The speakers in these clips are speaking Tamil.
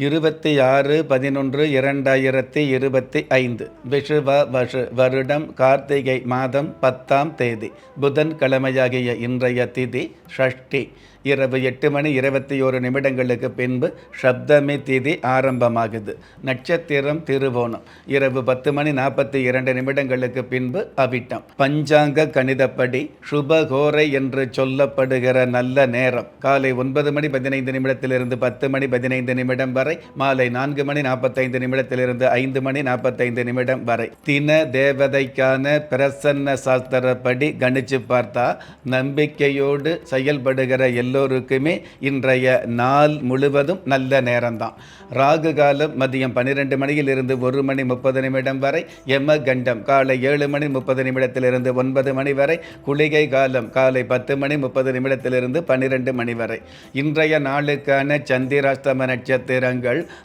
இருபத்தி ஆறு பதினொன்று இரண்டாயிரத்தி இருபத்தி ஐந்து. விஷுவ வஷு வருடம் கார்த்திகை மாதம் பத்தாம் தேதி. புதன்கிழமையாகிய இன்றைய திதி ஷஷ்டி. இரவு எட்டு மணி இருபத்தி ஓரு நிமிடங்களுக்கு பின்பு சப்தமி திதி ஆரம்பமாகுது. நட்சத்திரம் திருவோணம். இரவு பத்து மணி நாற்பத்தி இரண்டு நிமிடங்களுக்கு பின்பு அவிட்டம். பஞ்சாங்க கணிதப்படி சுபகோரை என்று சொல்லப்படுகிற நல்ல நேரம். காலை ஒன்பது மணி பதினைந்து நிமிடத்திலிருந்து பத்து மணி பதினைந்து நிமிடம் வரை மாலை நான்கு மணி நாற்பத்தைந்து நிமிடத்திலிருந்து ஐந்து மணி நாற்பத்தைந்து நிமிடம் வரை. தின தேவதைக்கான பிரசன்ன சாஸ்திரப்படி கணிச்சு பார்த்தா நம்பிக்கையோடு செயல்படுகிற எல்லோருக்குமே இன்றைய நாள் முழுவதும் நல்ல நேரம்தான். ராகு காலம் மதியம் பன்னிரெண்டு மணியிலிருந்து ஒரு மணி முப்பது நிமிடம் வரை எம கண்டம் காலை ஏழு மணி முப்பது நிமிடத்திலிருந்து ஒன்பது மணி வரை குளிகை காலம் காலை பத்து மணி முப்பது நிமிடத்திலிருந்து பன்னிரெண்டு மணி வரை. இன்றைய நாளுக்கான சந்திராஷ்டம நட்சத்திரங்கள்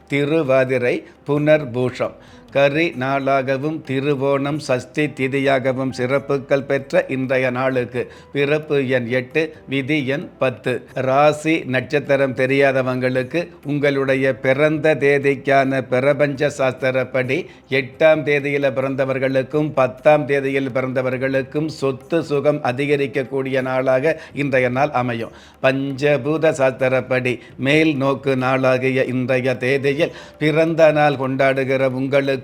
திருவாதிரை புனர்பூஷம். கரி நாளாகவும் திருவோணம் சஷ்டி திதியாகவும் சிறப்புகள் பெற்ற இன்றைய நாளுக்கு பிறப்பு எண் எட்டு விதி எண் பத்து. ராசி நட்சத்திரம் தெரியாதவங்களுக்கு உங்களுடைய பிறந்த தேதிக்கான பிரபஞ்ச சாஸ்திரப்படி எட்டாம் தேதியில் பிறந்தவர்களுக்கும் பத்தாம் தேதியில் பிறந்தவர்களுக்கும் சொத்து சுகம் அதிகரிக்கக்கூடிய நாளாக இன்றைய நாள் அமையும். பஞ்சபூத சாஸ்திரப்படி மேல் நோக்கு நாளாகிய இன்றைய தேதியில் பிறந்த நாள் கொண்டாடுகிற உங்களுக்கு